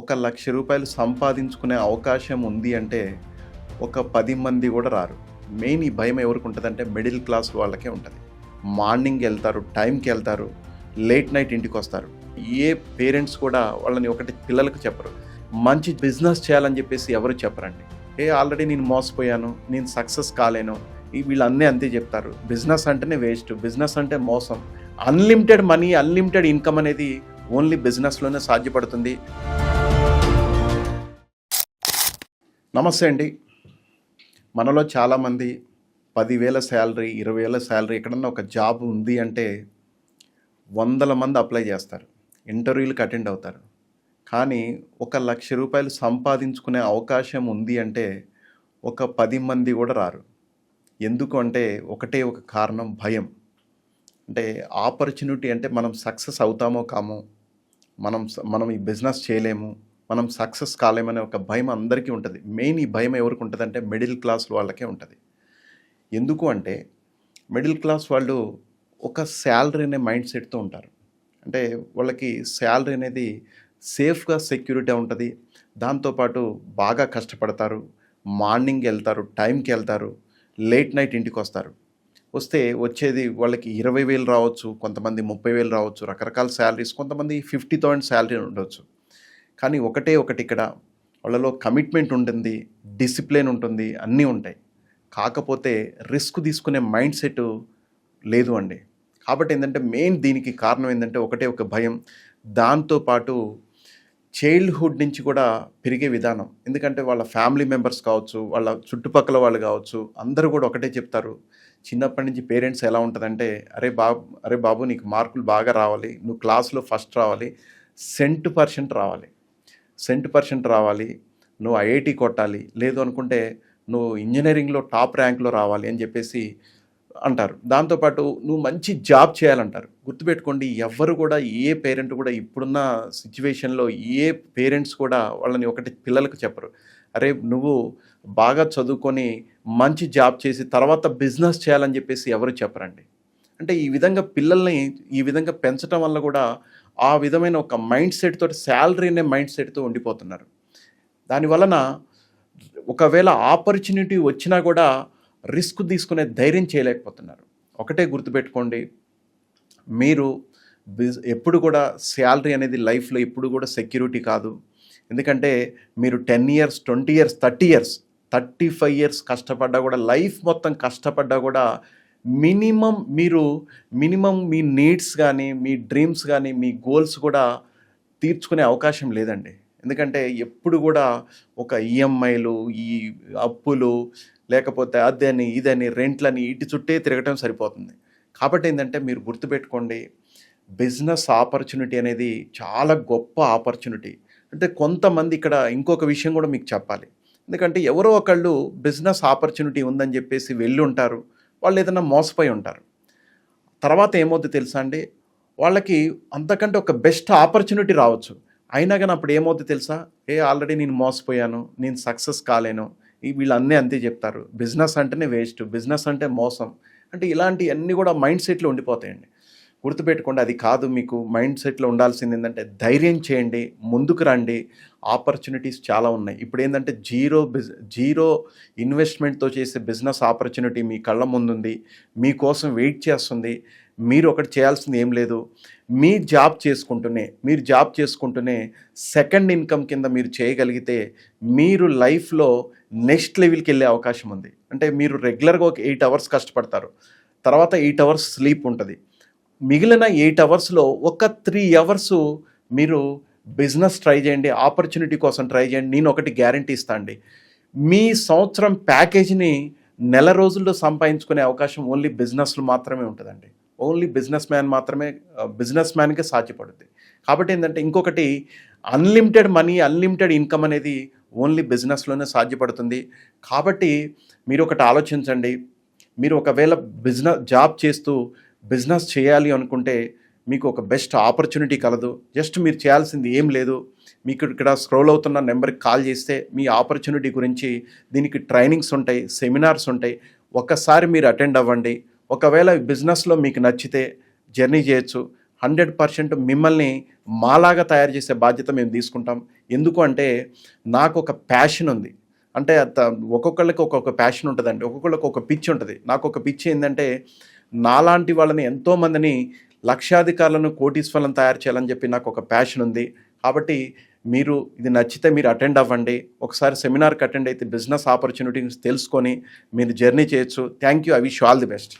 ఒక లక్ష రూపాయలు సంపాదించుకునే అవకాశం ఉంది అంటే ఒక పది మంది కూడా రారు. మెయిన్ ఈ భయం ఎవరికి ఉంటుందంటే మిడిల్ క్లాస్ వాళ్ళకే ఉంటుంది. మార్నింగ్ వెళ్తారు టైంకి వెళ్తారు లేట్ నైట్ ఇంటికి వస్తారు. ఏ పేరెంట్స్ కూడా వాళ్ళని ఒకటి పిల్లలకు చెప్పరు. మంచి బిజినెస్ చేయాలని చెప్పేసి ఎవరు చెప్పరండి. ఏ ఆల్రెడీ నేను మోసపోయాను నేను సక్సెస్ కాలేను వీళ్ళన్నీ అంతే చెప్తారు. బిజినెస్ అంటేనే వేస్ట్ బిజినెస్ అంటే మోసం. అన్లిమిటెడ్ మనీ అన్లిమిటెడ్ ఇన్కమ్ అనేది ఓన్లీ బిజినెస్లోనే సాధ్యపడుతుంది. నమస్తే అండి. మనలో చాలామంది పదివేల శాలరీ ఇరవై వేల శాలరీ ఎక్కడన్నా ఒక జాబ్ ఉంది అంటే వందల మంది అప్లై చేస్తారు ఇంటర్వ్యూలకు అటెండ్ అవుతారు. కానీ ఒక లక్ష రూపాయలు సంపాదించుకునే అవకాశం ఉంది అంటే ఒక పది మంది కూడా రారు. ఎందుకు అంటే ఒకటే ఒక కారణం భయం. అంటే ఆపర్చునిటీ అంటే మనం సక్సెస్ అవుతామో కామో మనం మనం ఈ బిజినెస్ చేయలేము. మనం సక్సెస్ కాలేమనే ఒక భయం అందరికీ ఉంటుంది. మెయిన్ ఈ భయం ఎవరికి ఉంటుంది అంటే మిడిల్ క్లాస్ వాళ్ళకే ఉంటుంది. ఎందుకు అంటే మిడిల్ క్లాస్ వాళ్ళు ఒక శాలరీ అనే మైండ్ సెట్తో ఉంటారు. అంటే వాళ్ళకి శాలరీ అనేది సేఫ్గా సెక్యూరిటీ ఉంటుంది. దాంతోపాటు బాగా కష్టపడతారు. మార్నింగ్ వెళ్తారు టైంకి వెళ్తారు లేట్ నైట్ ఇంటికి వస్తారు. వస్తే వచ్చేది వాళ్ళకి ఇరవై వేలు రావచ్చు కొంతమంది ముప్పై వేలు రావచ్చు రకరకాల శాలరీస్ కొంతమంది ఫిఫ్టీ థౌసండ్ శాలరీ ఉండవచ్చు కానీ ఒకటే ఒకటి ఇక్కడ. వాళ్ళలో కమిట్మెంట్ ఉంటుంది డిసిప్లిన్ ఉంటుంది అన్నీ ఉంటాయి. కాకపోతే రిస్క్ తీసుకునే మైండ్ సెట్ లేదు అండి. కాబట్టి ఏంటంటే మెయిన్ దీనికి కారణం ఏంటంటే ఒకటే ఒక భయం. దాంతోపాటు చైల్డ్హుడ్ నుంచి కూడా పెరిగే విధానం. ఎందుకంటే వాళ్ళ ఫ్యామిలీ మెంబర్స్ కావచ్చు వాళ్ళ చుట్టుపక్కల వాళ్ళు కావచ్చు అందరూ కూడా ఒకటే చెప్తారు. చిన్నప్పటి నుంచి పేరెంట్స్ ఎలా ఉంటుందంటే అరే బాబు అరే బాబు నీకు మార్కులు బాగా రావాలి. నువ్వు క్లాస్లో ఫస్ట్ రావాలి. సెంట్ పర్సెంట్ రావాలి. సెంట్ పర్సెంట్ రావాలి నువ్వు ఐఐటి కొట్టాలి లేదు అనుకుంటే నువ్వు ఇంజనీరింగ్లో టాప్ ర్యాంక్లో రావాలి అని చెప్పేసి అంటారు. దాంతోపాటు నువ్వు మంచి జాబ్ చేయాలంటారు. గుర్తుపెట్టుకోండి ఎవ్వరు కూడా ఏ పేరెంట్ కూడా ఇప్పుడున్న సిచ్యువేషన్లో ఏ పేరెంట్స్ కూడా వాళ్ళని ఒకటి పిల్లలకు చెప్పరు. అరే నువ్వు బాగా చదువుకొని మంచి జాబ్ చేసి తర్వాత బిజినెస్ చేయాలని చెప్పేసి ఎవరు చెప్పరండి. అంటే ఈ విధంగా పిల్లల్ని ఈ విధంగా పెంచడం వల్ల కూడా ఆ విధమైన ఒక మైండ్ సెట్ తోటి శాలరీ అనే మైండ్ సెట్తో ఉండిపోతున్నారు. దాని వలన ఒకవేళ ఆపర్చునిటీ వచ్చినా కూడా రిస్క్ తీసుకునే ధైర్యం చేయలేకపోతున్నారు. ఒకటే గుర్తుపెట్టుకోండి మీరు బిజ్ ఎప్పుడు కూడా శాలరీ అనేది లైఫ్లో ఎప్పుడు కూడా సెక్యూరిటీ కాదు. ఎందుకంటే మీరు ten years twenty years thirty years thirty five years కష్టపడ్డా కూడా లైఫ్ మొత్తం కష్టపడ్డా కూడా మినిమం మీరు మినిమం మీ నీడ్స్ కానీ మీ డ్రీమ్స్ కానీ మీ గోల్స్ కూడా తీర్చుకునే అవకాశం లేదండి. ఎందుకంటే ఎప్పుడు కూడా ఒక ఈఎంఐలు ఈ అప్పులు లేకపోతే అదని ఇదని రెంట్లని ఇటు చుట్టే తిరగటం సరిపోతుంది. కాబట్టి ఏంటంటే మీరు గుర్తుపెట్టుకోండి బిజినెస్ ఆపర్చునిటీ అనేది చాలా గొప్ప ఆపర్చునిటీ అంటే కొంతమంది ఇక్కడ ఇంకొక విషయం కూడా మీకు చెప్పాలి. ఎందుకంటే ఎవరో ఒకళ్ళు బిజినెస్ ఆపర్చునిటీ ఉందని చెప్పేసి వెళ్ళి ఉంటారు వాళ్ళు ఏదైనా మోసపోయి ఉంటారు. తర్వాత ఏమవుద్ది తెలుసా అండి? వాళ్ళకి అంతకంటే ఒక బెస్ట్ ఆపర్చునిటీ రావచ్చు. అయినా కానీ అప్పుడు ఏమవుద్ది తెలుసా? ఏ ఆల్రెడీ నేను మోసపోయాను నేను సక్సెస్ కాలేను వీళ్ళు వీళ్ళన్నీ అంతే చెప్తారు. బిజినెస్ అంటేనే వేస్ట్ బిజినెస్ అంటే మోసం. అంటే ఇలాంటి అన్నీ కూడా మైండ్ సెట్లు ఉండిపోతాయండి. గుర్తుపెట్టుకోండి అది కాదు మీకు. మైండ్ సెట్లో ఉండాల్సింది ఏంటంటే ధైర్యం చేయండి ముందుకు రండి. ఆపర్చునిటీస్ చాలా ఉన్నాయి. ఇప్పుడు ఏంటంటే జీరో బిజ్ జీరో ఇన్వెస్ట్మెంట్తో చేసే బిజినెస్ ఆపర్చునిటీ మీ కళ్ళ ముందుంది. మీకోసం వెయిట్ చేస్తుంది. మీరు ఒకటి చేయాల్సింది ఏం లేదు. మీ జాబ్ చేసుకుంటూనే మీరు జాబ్ చేసుకుంటూనే సెకండ్ ఇన్కమ్ కింద మీరు చేయగలిగితే మీరు లైఫ్లో నెక్స్ట్ లెవెల్కి వెళ్ళే అవకాశం ఉంది. అంటే మీరు రెగ్యులర్గా ఒక ఎయిట్ అవర్స్ కష్టపడతారు. తర్వాత ఎయిట్ అవర్స్ స్లీప్ ఉంటుంది. మిగిలిన ఎయిట్ అవర్స్లో ఒక త్రీ అవర్స్ మీరు బిజినెస్ ట్రై చేయండి ఆపర్చునిటీ కోసం ట్రై చేయండి నేను ఒకటి గ్యారంటీ ఇస్తా అండి. మీ సంవత్సరం ప్యాకేజీని నెల రోజుల్లో సంపాదించుకునే అవకాశం ఓన్లీ బిజినెస్లో మాత్రమే ఉంటుందండి. ఓన్లీ బిజినెస్ మ్యాన్ మాత్రమే బిజినెస్ మ్యాన్కే సాధ్యపడుతుంది కాబట్టి ఏంటంటే ఇంకొకటి అన్లిమిటెడ్ మనీ అన్లిమిటెడ్ ఇన్కమ్ అనేది ఓన్లీ బిజినెస్లోనే సాధ్యపడుతుంది. కాబట్టి మీరు ఒకటి ఆలోచించండి. మీరు ఒకవేళ బిజినెస్ జాబ్ చేస్తూ బిజినెస్ చేయాలి అనుకుంటే మీకు ఒక బెస్ట్ ఆపర్చునిటీ కలదు. జస్ట్ మీరు చేయాల్సింది ఏం లేదు. మీకు ఇక్కడ స్క్రోల్ అవుతున్న నెంబర్కి కాల్ చేస్తే మీ ఆపర్చునిటీ గురించి దీనికి ట్రైనింగ్స్ ఉంటాయి సెమినార్స్ ఉంటాయి. ఒక్కసారి మీరు అటెండ్ అవ్వండి. ఒకవేళ బిజినెస్లో మీకు నచ్చితే జర్నీ చేయొచ్చు. హండ్రెడ్ పర్సెంట్ మిమ్మల్ని మాలాగా తయారు చేసే బాధ్యత మేము తీసుకుంటాం. ఎందుకు అంటే నాకు ఒక ప్యాషన్ ఉంది. అంటే ఒక్కొక్కళ్ళకి ఒక్కొక్క ప్యాషన్ ఉంటుందండి. ఒక్కొక్కళ్ళకి ఒక పిచ్ ఉంటుంది. నాకు ఒక పిచ్ ఏంటంటే నాలాంటి వాళ్ళని ఎంతోమందిని లక్షాధికారులను కోటీశ్వరులను తయారు చేయాలని చెప్పి నాకు ఒక ప్యాషన్ ఉంది. కాబట్టి మీరు ఇది నచ్చితే మీరు అటెండ్ అవ్వండి. ఒకసారి సెమినార్కి అటెండ్ అయితే బిజినెస్ ఆపర్చునిటీస్ తెలుసుకొని మీరు జర్నీ చేయొచ్చు. Thank you I wish all the best